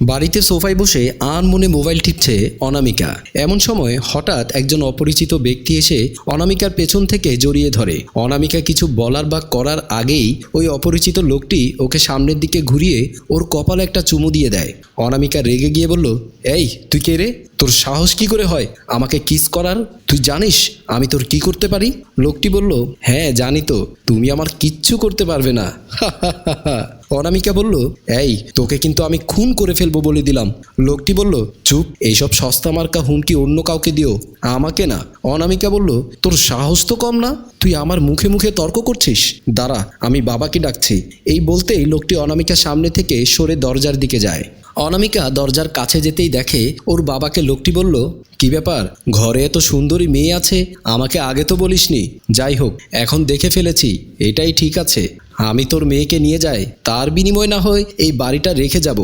বাড়িতে সোফায় বসে আন মনে মোবাইল টিপছে অনামিকা। এমন সময় হঠাৎ একজন অপরিচিত ব্যক্তি এসে অনামিকার পেছন থেকে জড়িয়ে ধরে। অনামিকা কিছু বলার বা করার আগেই ওই অপরিচিত লোকটি ওকে সামনের দিকে ঘুরিয়ে ওর কপালে একটা চুমু দিয়ে দেয়। অনামিকা রেগে গিয়ে বলল, এই, তুই কে রে? তোর সাহস কি করে হয়? আমাকে কিস করার? তুই জানিস আমি তোর কি করতে পারি? লোকটি বলল হ্যাঁ জানি তো, তুমি আমার কিচ্ছু করতে পারবে না। অনামিকা বলল, এই, তোকে কিন্তু আমি খুন করে ফেলব বলে দিলাম। লোকটি বলল, চুপ, এইসব সস্তা মার্কা হুমকি অন্য কাউকে দিও, আমাকে না। অনামিকা বলল, তোর সাহস তো কম না? তুই আমার মুখে মুখে তর্ক করছিস? দাঁড়া, আমি বাবাকে ডাকছি। এই বলতেই লোকটি অনামিকা সামনে থেকে সরে দরজার দিকে যায়। অনামিকা দরজার কাছে যেতেই দেখে ওর বাবাকে লোকটি বলল কি ব্যাপার? ঘরে এত সুন্দরী মেয়ে আছে? আমাকে আগে তো বলিসনি। যাই হোক, এখন দেখে ফেলেছি, এটাই ঠিক আছে। আমি তোর মেয়েকে নিয়ে যাই, তার বিনিময় না হয় এই বাড়িটা রেখে যাব।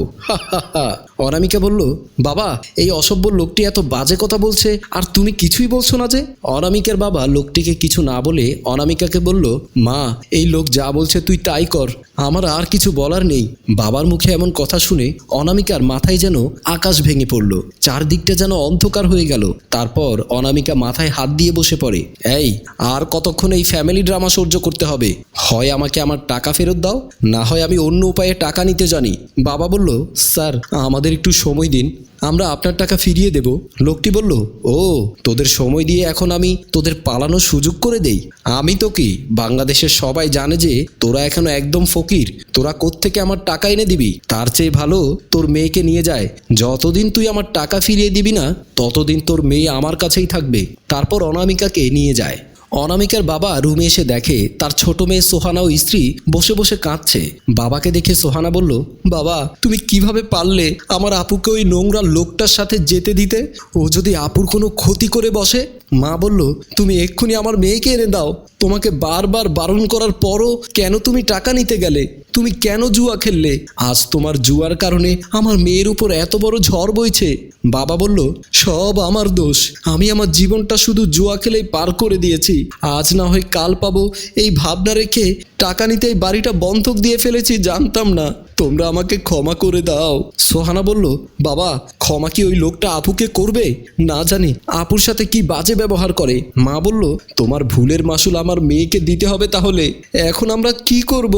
অনামিকা বলল, বাবা, এই অসভ্য লোকটি এত বাজে কথা বলছে, আর তুমি কিছুই বলছো না যে? অনামিকার বাবা লোকটিকে কিছু না বলে অনামিকাকে বলল, মা, এই লোক যা বলছে তুই তাই কর, আমার আর কিছু বলার নেই। বাবার মুখে এমন কথা শুনে অনামিকার মাথায় যেন আকাশ ভেঙে পড়ল, চারদিকটা যেন অন্ধকার হয়ে গেল। তারপর অনামিকা মাথায় হাত দিয়ে বসে পড়ে, এই, আর কতক্ষণ এই ফ্যামিলি ড্রামা সহ্য করতে হবে? হয় আমাকে আমার টাকা ফেরত দাও, না হয় আমি অন্য উপায়ে টাকা নিতে জানি। বাবা বলল, স্যার, আমাদের একটু সময় দিন, আমরা আপনার টাকা ফিরিয়ে দেব। লোকটি বলল, ও, তোদের সময় দিয়ে এখন আমি তোদের পালানোর সুযোগ করে দেই। আমি তো কি, বাংলাদেশের সবাই জানে যে তোরা এখনও একদম ফকির, তোরা কোত্থেকে আমার টাকা এনে দিবি? তার চেয়ে ভালো তোর মেয়েকে নিয়ে যায়। যতদিন তুই আমার টাকা ফিরিয়ে দিবি না, ততদিন তোর মেয়ে আমার কাছেই থাকবে। তারপর অনামিকাকে নিয়ে যায়। অনামিকার বাবা রুমে এসে দেখে, তার ছোট মেয়ে সোহানা ও স্ত্রী বসে বসে কাঁদছে। বাবাকে দেখে সোহানা বলল, বাবা, তুমি কীভাবে পারলে আমার আপুকে ওই নোংরা লোকটার সাথে যেতে দিতে? ও যদি আপুর কোনো ক্ষতি করে বসে মা বলল, তুমি এক্ষুনি আমার মেয়েকে এনে দাও। তোমাকে বারবার বারণ করার পরও কেন তুমি টাকা নিতে গেলে? তুমি কেন জুয়া খেললে? আজ তোমার জুয়ার কারণে আমার মেয়ের উপর এত বড় ঝড় বইছে। বাবা বলল, সব আমার দোষ। আমি আমার জীবনটা শুধু জুয়া খেলেই পার করে দিয়েছি। আজ না হয় কাল পাবো। এই ভাবনা রেখে টাকা নিতে এই বাড়িটা বন্ধক দিয়ে ফেলেছি, জানতাম না। তোমরা আমাকে ক্ষমা করে দাও। সোহানা বলল, বাবা, ক্ষমা কি ওই লোকটা আপুকে করবে? না জানি, আপুর সাথে কি বাজে ব্যবহার করে? মা বলল, তোমার ভুলের মাসুল আমার মেয়েকে দিতে হবে তাহলে, এখন আমরা কি করব?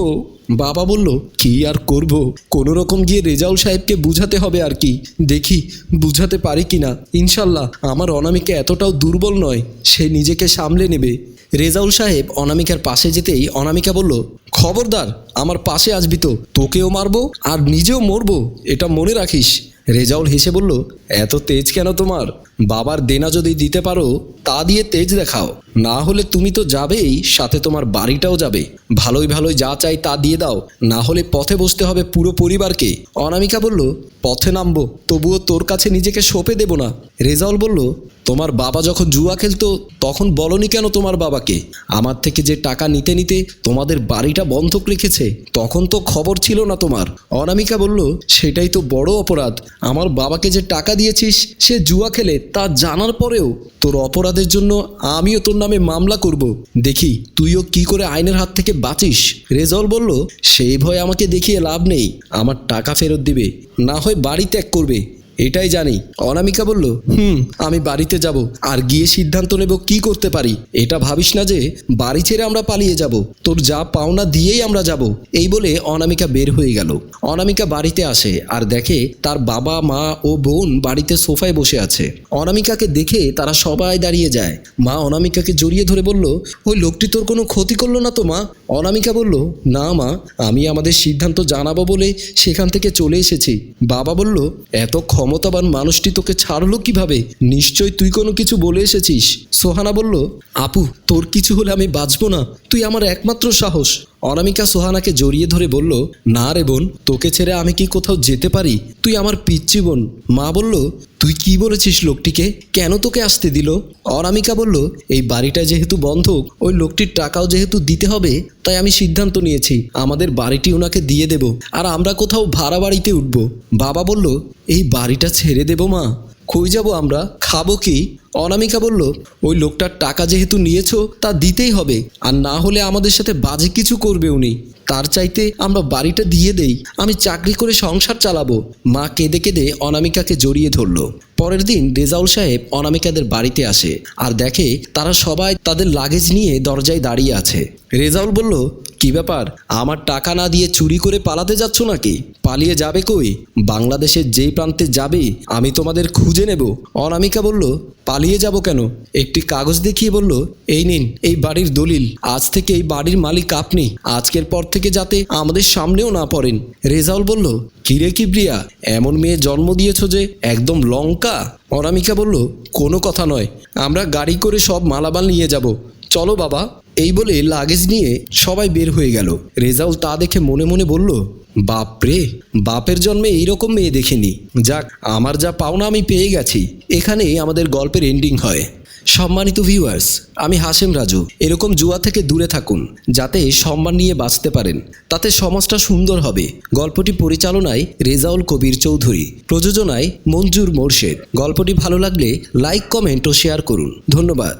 বাবা বলল, কি আর করব? কোনো রকম গিয়ে রেজাউল সাহেবকে বুঝাতে হবে আর কি। দেখি, বুঝাতে পারি কি না ইনশাল্লাহ, আমার অনামিকা এতটাও দুর্বল নয়, সে নিজেকে সামলে নেবে। রেজাউল সাহেব অনামিকার পাশে যেতেই অনামিকা বলল, খবরদার, আমার পাশে আসবি তো। তোকেও মারবো আর নিজেও মরবো, এটা মনে রাখিস। রেজাউল হেসে বলল, এত তেজ কেন তোমার? বাবার দেনা যদি দিতে পারো, তা দিয়ে তেজ দেখাও। না হলে তুমি তো যাবেই, সাথে তোমার বাড়িটাও যাবে। ভালোই ভালোই যা চাই তা দিয়ে দাও। না হলে পথে বসতে হবে পুরো পরিবারকে। অনামিকা বলল, পথে নামবো, তবুও তোর কাছে নিজেকে সঁপে দেব না। রেজাউল বলল, তোমার বাবা যখন জুয়া খেলতো, তখন বলনি কেন তোমার বাবাকে? আমার থেকে যে টাকা নিতে নিতে তোমাদের বাড়িটা বন্ধক রেখেছে, তখন তো খবর ছিল না তোমার। অনামিকা বলল, সেটাই তো বড় অপরাধ। আমার বাবাকে যে টাকা দিয়েছিস, সে জুয়া খেলে তা জানার পরেও তোর অপরাধের জন্য আমিও তোর নামে মামলা করব। দেখি, তুইও কি করে আইনের হাত থেকে বাঁচিস? রেজল বলল, সেই ভয় আমাকে দেখিয়ে লাভ নেই। আমার টাকা ফেরত দিবে। না হয় বাড়ি ত্যাগ করবে। এটাই জানি। অনামিকা বলল, হুম, আমি বাড়িতে যাব আর গিয়ে সিদ্ধান্ত নেব কি করতে পারি। এটা ভাবিস না যে বাড়ি ছেড়ে আমরা পালিয়ে যাব। তোর যা পাওনা দিয়েই আমরা যাব। এই বলে অনামিকা বের হয়ে গেল। অনামিকা বাড়িতে আসে আর দেখে তার বাবা, মা ও বোন বাড়িতে সোফায় বসে আছে। অনামিকাকে দেখে তারা সবাই দাঁড়িয়ে যায়। মা অনামিকাকে জড়িয়ে ধরে বলল, ওই লোকটি তোর কোনো ক্ষতি করল না তো, মা? অনামিকা বলল, না, মা, আমি আমাদের সিদ্ধান্ত জানাব বলে সেখান থেকে চলে এসেছি। বাবা বলল, এত ক্ষমতাবান মানুষটি তোকে ছাড়লো কীভাবে? নিশ্চয় তুই কোনো কিছু বলে এসেছিস। সোহানা বলল, আপু, তোর কিছু হলে আমি বাঁচবো না। তুই আমার একমাত্র সাহস। অনামিকা সোহানাকে জড়িয়ে ধরে বলল, না রে বোন, তোকে ছেড়ে আমি কি কোথাও যেতে পারি? তুই আমার পিচ্ছি বোন। মা বলল, তুই কি বলেছিস লোকটিকে? কেন তোকে আসতে দিল? অনামিকা বলল, এই বাড়িটা যেহেতু বন্ধক, ওই লোকটির টাকাও যেহেতু দিতে হবে, তাই আমি সিদ্ধান্ত নিয়েছি, আমাদের বাড়িটি ওনাকে দিয়ে দেব, আর আমরা কোথাও ভাড়া বাড়িতে উঠব। বাবা বলল, এই বাড়িটা ছেড়ে দেব মা। কই যাব আমরা? খাব কি? অনামিকা বলল, ওই লোকটার টাকা যেহেতু নিয়েছো, তা দিতেই হবে। আর না হলে আমাদের সাথে বাজে কিছু করবে উনি। তার চাইতে আমরা বাড়িটা দিয়ে দেই। আমি চাকরি করে সংসার চালাবো। মা কেঁদে কেঁদে অনামিকাকে জড়িয়ে ধরলো। পরের দিন রেজাউল সাহেব অনামিকাদের বাড়িতে আসে। আর দেখে তারা সবাই তাদের লাগেজ নিয়ে দরজায় দাঁড়িয়ে আছে। রেজাউল বলল কি ব্যাপার? আমার টাকা না দিয়ে চুরি করে পালাতে যাচ্ছ নাকি? পালিয়ে যাবে কই? বাংলাদেশের যেই প্রান্তে যাবে, আমি তোমাদের খুঁজে নেব। অনামিকা বলল, পালিয়ে যাব কেন? একটি কাগজ দেখিয়ে বলল, এই নিন, এই বাড়ির দলিল। আজ থেকে এই বাড়ির মালিক আপনি। আজকের পর থেকে যাতে আমাদের সামনেও না পড়েন। রেজাউল বলল, কিরে কিবরিয়া, এমন মেয়ে জন্ম দিয়েছ যে একদম লঙ্কা? অনামিকা বলল, কোনো কথা নয়। আমরা গাড়ি করে সব মালামাল নিয়ে যাব। চলো বাবা। এই বলে লাগেজ নিয়ে সবাই বের হয়ে গেল। রেজাউল তা দেখে মনে মনে বলল বাপরে বাপের জন্মে এইরকম মেয়ে দেখিনি। যাক, আমার যা পাওনা আমি পেয়ে গেছি। এখানেই আমাদের গল্পের এন্ডিং হয়। সম্মানিত ভিউয়ার্স আমি হাসেম রাজু। এরকম জুয়া থেকে দূরে থাকুন, যাতে সম্মান নিয়ে বাঁচতে পারেন। তাতে সমাজটা সুন্দর হবে। গল্পটি পরিচালনায় রেজাউল কবির চৌধুরী। প্রযোজনায় মঞ্জুর মোর্শেদ। গল্পটি ভালো লাগলে লাইক কমেন্ট ও শেয়ার করুন। ধন্যবাদ।